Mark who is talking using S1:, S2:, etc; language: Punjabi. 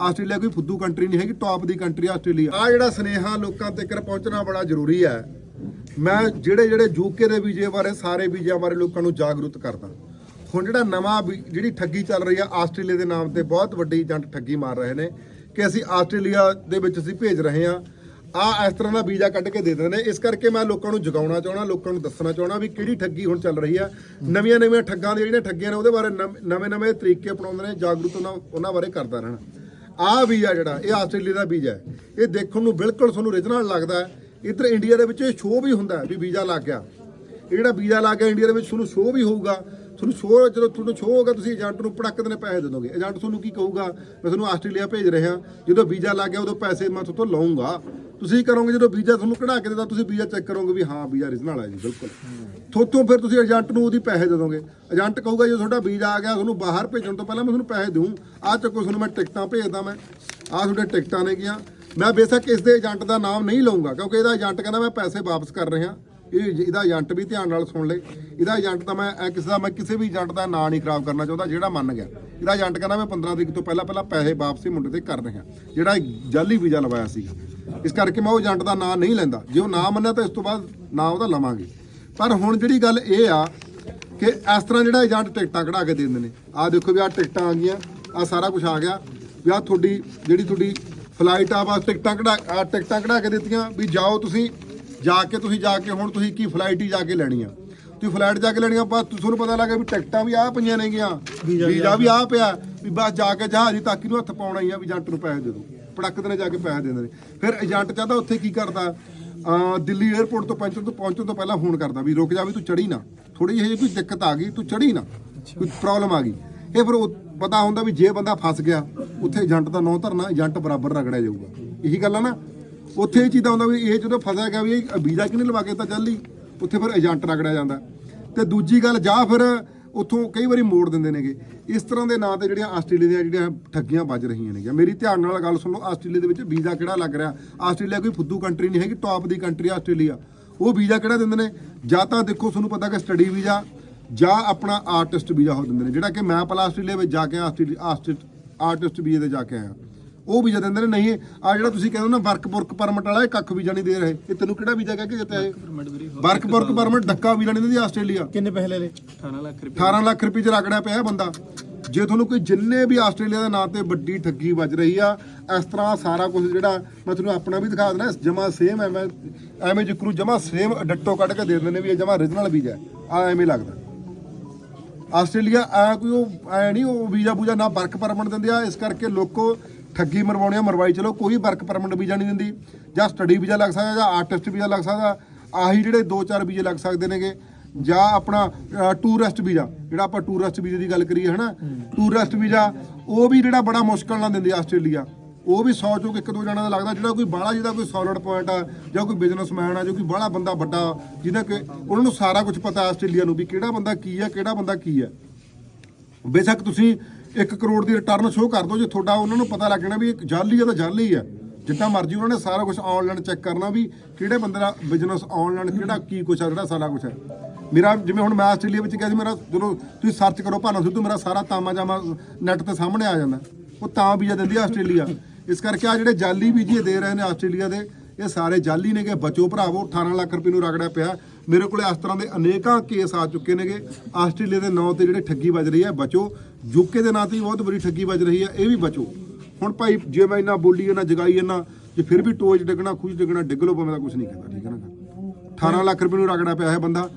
S1: ਆਸਟ੍ਰੇਲੀਆ ਕੋਈ ਫੁੱਦੂ ਕੰਟਰੀ ਨਹੀਂ ਹੈਗੀ ਟੌਪ ਦੀ ਕੰਟਰੀ ਆਸਟ੍ਰੇਲੀਆ। ਆ ਜਿਹੜਾ ਸਨੇਹਾ ਲੋਕਾਂ ਤੱਕ ਪਹੁੰਚਣਾ ਬੜਾ ਜ਼ਰੂਰੀ ਹੈ। ਮੈਂ ਜਿਹੜੇ ਜਿਹੜੇ ਯੂਕੇ ਦੇ ਵੀਜ਼ੇ ਬਾਰੇ, ਸਾਰੇ ਵੀਜ਼ਿਆਂ ਬਾਰੇ ਲੋਕਾਂ ਨੂੰ ਜਾਗਰੂਕ ਕਰਦਾ। ਹੁਣ ਜਿਹੜਾ ਨਵਾਂ ਵੀ- ਜਿਹੜੀ ਠੱਗੀ ਚੱਲ ਰਹੀ ਆ, ਆਸਟ੍ਰੇਲੀਆ ਦੇ ਨਾਮ ਤੇ ਬਹੁਤ ਵੱਡੀ ਜੰਟ ਠੱਗੀ ਮਾਰ ਰਹੇ ਨੇ ਕਿ ਅਸੀਂ ਆਸਟ੍ਰੇਲੀਆ ਦੇ ਵਿੱਚ ਅਸੀਂ ਭੇਜ ਰਹੇ ਹਾਂ। ਆ ਇਸ ਤਰ੍ਹਾਂ ਦਾ ਵੀਜ਼ਾ ਕੱਢ ਕੇ ਦੇ ਦਿੰਦੇ ਨੇ। ਇਸ ਕਰਕੇ ਮੈਂ ਲੋਕਾਂ ਨੂੰ ਜਗਾਉਣਾ ਚਾਹਣਾ ਲੋਕਾਂ ਨੂੰ ਦੱਸਣਾ ਚਾਹਣਾ ਵੀ ਕਿਹੜੀ ਠੱਗੀ ਹੁਣ ਚੱਲ ਰਹੀ ਆ। ਨਵੀਆਂ ਨਵੀਆਂ ਠੱਗਾਂ ਦੀਆਂ ਜਿਹੜੀਆਂ ਠੱਗੀਆਂ ਨੇ, ਉਹਦੇ ਬਾਰੇ ਨਵੇਂ ਨਵੇਂ ਤਰੀਕੇ ਅਪਣਾਉਂਦੇ ਨੇ, ਜਾਗਰੂਕ ਉਹਨਾਂ ਉਹਨਾਂ ਬਾਰੇ ਕਰਦਾ ਰਹਿਣਾ। ਆ ਵੀਜ਼ਾ ਜਿਹੜਾ, ਇਹ ਆਸਟ੍ਰੇਲੀਆ ਦਾ ਬੀਜ ਹੈ। ਇਹ ਦੇਖਣ ਨੂੰ ਬਿਲਕੁਲ ਤੁਹਾਨੂੰ origignal ਲੱਗਦਾ ਹੈ। ਇੱਧਰ ਇੰਡੀਆ ਦੇ ਵਿੱਚ ਇਹ ਸ਼ੋਅ ਵੀ ਹੁੰਦਾ ਵੀ ਵੀਜ਼ਾ ਲੱਗ ਗਿਆ। ਇਹ ਜਿਹੜਾ ਵੀਜ਼ਾ ਲੱਗ ਗਿਆ ਇੰਡੀਆ ਦੇ ਵਿੱਚ, ਤੁਹਾਨੂੰ ਸ਼ੋਅ ਵੀ ਹੋਊਗਾ। ਤੁਹਾਨੂੰ ਸ਼ੋਅ ਜਦੋਂ ਤੁਹਾਨੂੰ ਸ਼ੋਅ ਹੋਗਾ ਤੁਸੀਂ ਏਜੰਟ ਨੂੰ ਪੜਕ ਦੇ ਪੈਸੇ ਦੇ ਦੋਗੇ। ਏਜੰਟ ਤੁਹਾਨੂੰ ਕੀ ਕਹੂਗਾ? ਮੈਂ ਤੁਹਾਨੂੰ ਆਸਟ੍ਰੇਲੀਆ ਭੇਜ ਰਿਹਾ। ਜਦੋਂ ਵੀਜ਼ਾ ਲੱਗ ਗਿਆ, ਉਦੋਂ ਪੈਸੇ ਮੈਂ ਤੁਹਾਡੇ ਤੋਂ ਲਵਾਂਗਾ ਤੁਸੀਂ ਕਰੋਗੇ ਜਦੋਂ ਵੀਜ਼ਾ ਤੁਹਾਨੂੰ ਕਢਾ ਕੇ ਦੇਦਾ, ਤੁਸੀਂ ਵੀਜ਼ਾ ਚੈੱਕ ਕਰੋਗੇ ਵੀ ਹਾਂ ਵੀਜ਼ਾ origignal ਹੈ ਜੀ, ਬਿਲਕੁਲ। ਥੋਤੋਂ ਫਿਰ ਤੁਸੀਂ ਏਜੰਟ ਨੂੰ ਉਹਦੀ ਪੈਸੇ ਦੇ ਦੋਗੇ। ਏਜੰਟ ਕਹੂਗਾ, ਜੇ ਤੁਹਾਡਾ ਵੀਜ਼ਾ ਆ ਗਿਆ, ਤੁਹਾਨੂੰ ਬਾਹਰ ਭੇਜਣ ਤੋਂ ਪਹਿਲਾਂ ਮੈਂ ਤੁਹਾਨੂੰ ਪੈਸੇ ਦਊਂ। ਆਹ ਚੱਕੋ, ਤੁਹਾਨੂੰ ਮੈਂ ਟਿਕਟਾਂ ਭੇਜਦਾ ਮੈਂ। ਆਹ ਤੁਹਾਡੇ ਟਿਕਟਾਂ ਨੇ ਗਿਆ। ਮੈਂ ਬੇਸ਼ੱਕ ਇਸ ਦੇ ਏਜੰਟ ਦਾ ਨਾਮ ਨਹੀਂ ਲਵਾਂਗਾ ਕਿਉਂਕਿ ਇਹਦਾ ਏਜੰਟ ਕਹਿੰਦਾ ਮੈਂ ਪੈਸੇ ਵਾਪਸ ਕਰ ਰਿਹਾ। ਇਹ ਇਹਦਾ ਏਜੰਟ ਵੀ ਧਿਆਨ ਨਾਲ ਸੁਣ ਲੈ ਇਹਦਾ ਏਜੰਟ ਤਾਂ ਮੈਂ, ਇਹ ਕਿਸੇ ਦਾ ਮੈਂ ਕਿਸੇ ਵੀ ਏਜੰਟ ਦਾ ਨਾਂ ਨਹੀਂ ਖਰਾਬ ਕਰਨਾ ਚਾਹੁੰਦਾ, ਜਿਹੜਾ ਮੰਨ ਗਿਆ। ਇਹਦਾ ਏਜੰਟ ਕਹਿੰਦਾ ਮੈਂ 15 ਤਰੀਕ ਤੋਂ ਪਹਿਲਾਂ ਪਹਿਲਾਂ ਪੈਸੇ ਵਾਪਸੀ ਮੁੰਡੇ ਤੇ ਕਰ ਰਿਹਾ। ਜਿਹੜਾ ਇਹ ਜਾਲੀ ਵੀਜ਼ਾ ਲਵਾਇਆ ਸੀ ਇਸ ਕਰਕੇ ਮੈਂ ਉਹ ਏਜੰਟ ਦਾ ਨਾਂ ਨਹੀਂ ਲੈਂਦਾ। ਜੇ ਉਹ ਨਾ ਮੰਨਿਆ ਤਾਂ ਇਸ ਤੋਂ ਬਾਅਦ ਨਾਂ ਉਹਦਾ ਲਵਾਂਗੇ। ਪਰ ਹੁਣ ਜਿਹੜੀ ਗੱਲ ਇਹ ਆ ਕਿ ਇਸ ਤਰ੍ਹਾਂ ਜਿਹੜਾ ਏਜੰਟ ਟਿਕਟਾਂ ਕਢਾ ਕੇ ਦੇ ਦਿੰਦੇ ਨੇ। ਆਹ ਦੇਖੋ ਵੀ ਆਹ ਟਿਕਟਾਂ ਆ ਗਈਆਂ, ਆਹ ਸਾਰਾ ਕੁਝ ਆ ਗਿਆ। ਵੀ ਆਹ ਤੁਹਾਡੀ, ਜਿਹੜੀ ਤੁਹਾਡੀ ਫਲਾਈਟ ਆ ਬਸ ਟਿਕਟਾਂ ਕਢਾ, ਆਹ ਟਿਕਟਾਂ ਕਢਾ ਕੇ ਦਿੱਤੀਆਂ। ਵੀ ਜਾਓ ਤੁਸੀਂ ਜਾ ਕੇ ਤੁਸੀਂ ਜਾ ਕੇ ਹੁਣ ਤੁਸੀਂ ਕੀ ਫਲਾਈਟ ਹੀ ਜਾ ਕੇ ਲੈਣੀ ਆ। ਤੁਸੀਂ ਫਲਾਈਟ ਜਾ ਕੇ ਲੈਣੀ ਆ ਬਸ ਤੁਹਾਨੂੰ ਪਤਾ ਲੱਗਾ ਵੀ ਟਿਕਟਾਂ ਵੀ ਆਹ ਪਈਆਂ ਨੇਗੀਆਂ ਵੀਜ਼ਾ ਵੀ ਆਹ ਪਿਆ। ਵੀ ਬਸ ਜਾ ਕੇ ਜਹਾਜ਼ ਤੱਕ ਨੂੰ ਹੱਥ ਪਾਉਣਾ ਹੀ ਆ ਵੀ ਏਜੰਟ ਨੂੰ ਪੈਸੇ ਦੇ ਦਿਓ ਪੜਕ ਨੇ ਜਾ ਕੇ ਪੈਸੇ ਦੇ। ਦਿੰਦੇ ਨੇ ਫਿਰ ਏਜੰਟ ਚਾਹਦਾ ਉੱਥੇ ਕੀ ਕਰਦਾ? ਦਿੱਲੀ 에ਅਰਪੋਰਟ ਤੋਂ ਪਹੁੰਚਣ ਤੋਂ ਪਹੁੰਚਣ ਤੋਂ ਪਹਿਲਾਂ ਫੋਨ ਕਰਦਾ ਵੀ ਰੁਕ ਜਾ ਵੀ ਤੂੰ ਚੜੀ ਨਾ। ਥੋੜੀ ਜਿਹੀ ਕੋਈ ਦਿੱਕਤ ਆ ਗਈ ਤੂੰ ਚੜੀ ਨਾ ਕੋਈ ਪ੍ਰੋਬਲਮ ਆ ਗਈ। ਇਹ ਫਿਰ ਪਤਾ ਹੁੰਦਾ ਵੀ ਜੇ ਬੰਦਾ ਫਸ ਗਿਆ ਉੱਥੇ ਏਜੰਟ ਦਾ ਨਾਂ ਧਰਨਾ ਏਜੰਟ ਬਰਾਬਰ ਰਗੜਿਆ ਜਾਊਗਾ। ਇਹੀ ਗੱਲ ਆ ਨਾ? ਉੱਥੇ ਇਹ ਚੀਜ਼ ਦਾ ਹੁੰਦਾ ਵੀ ਇਹ ਜਦੋਂ ਫਸਿਆ ਗਿਆ ਵੀ ਇਹ ਵੀਜ਼ਾ ਕਿਹਨੇ ਲਵਾ ਕੇ ਤਾਂ ਚੱਲੀ ਉੱਥੇ ਫਿਰ ਏਜੰਟ ਰਗੜਿਆ ਜਾਂਦਾ। ਤੇ ਦੂਜੀ ਗੱਲ, ਜਾਂ ਫਿਰ ਉੱਥੋਂ ਕਈ ਵਾਰੀ ਮੋੜ ਦਿੰਦੇ ਨੇਗੇ। ਇਸ ਤਰ੍ਹਾਂ ਦੇ ਨਾਂ ਤੇ ਜਿਹੜੀਆਂ ਆਸਟ੍ਰੇਲੀਆ ਦੀਆਂ ਜਿਹੜੀਆਂ ਠੱਗੀਆਂ ਵੱਜ ਰਹੀਆਂ ਨੇਗੀਆਂ। ਮੇਰੀ ਧਿਆਨ ਨਾਲ ਗੱਲ ਸੁਣੋ, ਆਸਟ੍ਰੇਲੀਆ ਦੇ ਵਿੱਚ ਵੀਜ਼ਾ ਕਿਹੜਾ ਲੱਗ ਰਿਹਾ? ਆਸਟ੍ਰੇਲੀਆ ਕੋਈ ਫੁੱਦੂ ਕੰਟਰੀ ਨਹੀਂ ਹੈਗੀ ਟੌਪ ਦੀ ਕੰਟਰੀ ਆਸਟ੍ਰੇਲੀਆ। ਉਹ ਵੀਜ਼ਾ ਕਿਹੜਾ ਦਿੰਦੇ ਨੇ? ਜਾਂ ਤਾਂ ਦੇਖੋ, ਤੁਹਾਨੂੰ ਪਤਾ ਕਿ ਸਟੱਡੀ ਵੀਜ਼ਾ ਜਾਂ ਆਪਣਾ ਆਰਟਿਸਟ ਵੀਜ਼ਾ ਹੋ ਦਿੰਦੇ ਨੇ। ਜਿਹੜਾ ਕਿ ਮੈਂ ਪਹਿਲਾਂ ਆਸਟ੍ਰੇਲੀਆ ਵਿੱਚ ਜਾ ਕੇ ਆਸਟ੍ਰੇਲੀਆ ਆਰਟਿਸਟ ਵੀਜ਼ੇ ਤੇ ਜਾ ਕੇ ਆਇਆ। ਉਹ ਵੀਜ਼ਾ ਦਿੰਦੇ ਨੇ ਨਹੀਂ ਆ ਜਿਹੜਾ ਤੁਸੀਂ ਕਹਿੰਦੇ ਹੋ ਨਾ ਵਰਕ ਵਰਕ ਪਰਮਿਟ ਵਾਲਾ ਇਹ ਕੱਖ ਵੀਜ਼ਾ ਨਹੀਂ ਦੇ ਰਹੇ। ਇਹ ਤੈਨੂੰ ਕਿਹੜਾ ਵੀਜ਼ਾ ਕਹਿ ਕੇ ਦਿੱਤਾ ਇਹ? ਵਰਕ ਵਰਕ ਪਰਮਿਟ ਡੱਕਾ ਵੀਜ਼ਾ ਨਹੀਂ ਦਿੰਦੀ ਆਸਟ੍ਰੇਲੀਆ।
S2: ਕਿੰਨੇ ਪੈਸੇ ਲੈ ਲਏ?
S3: 18 ਲੱਖ ਰੁਪਏ।
S1: 18 ਲੱਖ ਰੁਪਏ ਚ ਰਗੜਿਆ ਪਿਆ ਇਹ ਬੰਦਾ। ਜੇ ਤੁਹਾਨੂੰ ਕੋਈ ਜਿੰਨੇ ਵੀ ਆਸਟ੍ਰੇਲੀਆ ਦੇ ਨਾਂ ਤੇ ਵੱਡੀ ਠੱਗੀ ਵੱਜ ਰਹੀ ਆ ਇਸ ਤਰ੍ਹਾਂ ਸਾਰਾ ਕੁਝ ਜਿਹੜਾ ਮੈਂ ਤੁਹਾਨੂੰ ਆਪਣਾ ਵੀ ਦਿਖਾ ਦੇਣਾ ਜਮਾ ਸੇਮ ਐਵੇਂ ਐਵੇਂ ਜਿਕਰੂ ਜਮਾ ਸੇਮ ਡੱਟੋ ਕੱਢ ਕੇ ਦੇ ਦਿੰਦੇ ਨੇ ਵੀ ਇਹ ਜਮਾ origignal ਵੀਜ਼ਾ ਆ ਐਵੇਂ ਲੱਗਦਾ। ਆਸਟ੍ਰੇਲੀਆ ਆ ਕੋਈ ਉਹ ਐ ਨਹੀਂ ਉਹ ਵੀਜ਼ਾ ਬੂਜਾ ਨਾ ਵਰਕ ਪਰਮਿਟ ਦਿੰਦੇ ਆ ਇਸ ਕਰਕੇ ਲੋਕੋ ਠੱਗੀ ਮਰਵਾਉਣੀ ਆ, ਮਰਵਾਈ ਚਲੋ, ਕੋਈ ਵਰਕ ਪਰਮਿਟ ਵੀਜ਼ਾ ਨਹੀਂ ਦਿੰਦੀ। ਜਾਂ ਸਟੱਡੀ ਵੀਜ਼ਾ ਲੱਗ ਸਕਦਾ, ਜਾਂ ਆਰਟਿਸਟ ਵੀਜ਼ਾ ਲੱਗ ਸਕਦਾ। ਆਹੀ ਜਿਹੜੇ ਦੋ ਚਾਰ ਵੀਜ਼ੇ ਲੱਗ ਸਕਦੇ ਨੇਗੇ। ਜਾਂ ਆਪਣਾ ਟੂਰਿਸਟ ਵੀਜ਼ਾ, ਜਿਹੜਾ ਆਪਾਂ ਟੂਰਿਸਟ ਵੀਜ਼ੇ ਦੀ ਗੱਲ ਕਰੀਏ, ਹਨਾ? ਟੂਰਿਸਟ ਵੀਜ਼ਾ, ਉਹ ਵੀ ਜਿਹੜਾ ਬੜਾ ਮੁਸ਼ਕਲ ਨਾਲ ਦਿੰਦੀ ਆਸਟ੍ਰੇਲੀਆ। ਉਹ ਵੀ 100 ਚੋਂ ਇੱਕ ਦੋ ਜਣਾਂ ਦਾ ਲੱਗਦਾ, ਜਿਹੜਾ ਕੋਈ ਬਾਹਲਾ ਜਿਹਦਾ ਕੋਈ ਸੋਲਿਡ ਪੁਆਇੰਟ ਆ, ਜਾਂ ਕੋਈ ਬਿਜ਼ਨਸਮੈਨ ਆ, ਜੋ ਕੋਈ ਬਾਹਲਾ ਬੰਦਾ ਵੱਡਾ, ਜਿਹਦਾ ਕਿ ਉਹਨਾਂ ਨੂੰ ਸਾਰਾ ਕੁਝ ਪਤਾ ਆਸਟ੍ਰੇਲੀਆ ਨੂੰ ਵੀ ਕਿਹੜਾ ਬੰਦਾ ਕੀ ਆ, ਕਿਹੜਾ ਬੰਦਾ ਕੀ ਆ। ਬੇਸ਼ੱਕ ਤੁਸੀਂ 1 ਕਰੋੜ ਦੀ ਰਿਟਰਨ ਸ਼ੋਅ ਕਰ ਦਿਓ ਜੇ ਤੁਹਾਡਾ ਉਹਨਾਂ ਨੂੰ ਪਤਾ ਲੱਗ ਜਾਣਾ ਵੀ ਇਹ ਜਾਲੀ ਆ ਤਾਂ ਜਾਲੀ ਆ। ਜਿੱਦਾਂ ਮਰਜ਼ੀ ਉਹਨਾਂ ਨੇ ਸਾਰਾ ਕੁਝ ਆਨਲਾਈਨ ਚੈੱਕ ਕਰਨਾ ਵੀ ਕਿਹੜੇ ਬੰਦੇ ਦਾ ਬਿਜ਼ਨਸ ਆਨਲਾਈਨ ਕਿਹੜਾ ਕੀ ਕੁਛ ਆ, ਜਿਹੜਾ ਸਾਰਾ ਕੁਝ ਹੈ ਮੇਰਾ ਜਿਵੇਂ ਹੁਣ ਮੈਂ ਆਸਟ੍ਰੇਲੀਆ ਵਿੱਚ ਗਿਆ ਸੀ, ਮੇਰਾ ਜਦੋਂ ਤੁਸੀਂ ਸਰਚ ਕਰੋ ਭਾਨਾ ਸਿੱਧੂ, ਮੇਰਾ ਸਾਰਾ ਤਾਮਾ ਜਾਮਾ ਨੈਟ ਤੇ ਸਾਹਮਣੇ ਆ ਜਾਂਦਾ। ਉਹ ਤਾਂ ਵੀਜ਼ਾ ਦਿੰਦੀ ਆ ਆਸਟ੍ਰੇਲੀਆ। ਇਸ ਕਰਕੇ ਆ ਜਿਹੜੇ ਜਾਲੀ ਵੀਜ਼ੇ ਦੇ ਰਹੇ ਨੇ ਆਸਟ੍ਰੇਲੀਆ ਦੇ ਇਹ ਸਾਰੇ ਜਾਲੀ ਨੇਗੇ। ਬਚੋ ਭਰਾਵੋ 18 ਲੱਖ ਰੁਪਏ ਨੂੰ ਰਗੜਿਆ ਪਿਆ। ਮੇਰੇ ਕੋਲੇ ਇਸ ਤਰ੍ਹਾਂ ਦੇ ਅਨੇਕਾਂ ਕੇਸ ਆ ਚੁੱਕੇ ਨੇਗੇ। ਆਸਟ੍ਰੇਲੀਆ ਦੇ ਨਾਂ ਤੇ ਜਿਹੜੇ ਠੱਗੀ ਵੱਜ ਰਹੀ ਹੈ, ਬਚੋ। ਯੂਕੇ ਦੇ ਨਾਂ ਤੇ ਵੀ ਬਹੁਤ ਬੜੀ ਠੱਗੀ ਵੱਜ ਰਹੀ ਹੈ, ਇਹ ਵੀ ਬਚੋ। ਹੁਣ ਭਾਈ, ਜੇ ਮੈਂ ਇੰਨਾ ਬੋਲੀ ਇਹਨਾਂ ਜਗਾਈ ਇਹਨਾਂ ਜੇ ਫਿਰ ਵੀ ਟੋਜ ਡਿੱਗਣਾ ਖੁਸ਼ ਡਿੱਗਣਾ, ਡਿੱਗ ਲੋ ਭਾਵੇਂ ਦਾ ਕੁਝ ਨਹੀਂ ਕਹਿੰਦਾ, ਠੀਕ ਹੈ ਨਾ 18 ਲੱਖ ਰੁਪਏ ਨੂੰ ਰਗੜਿਆ ਪਿਆ ਹੈ ਬੰਦਾ।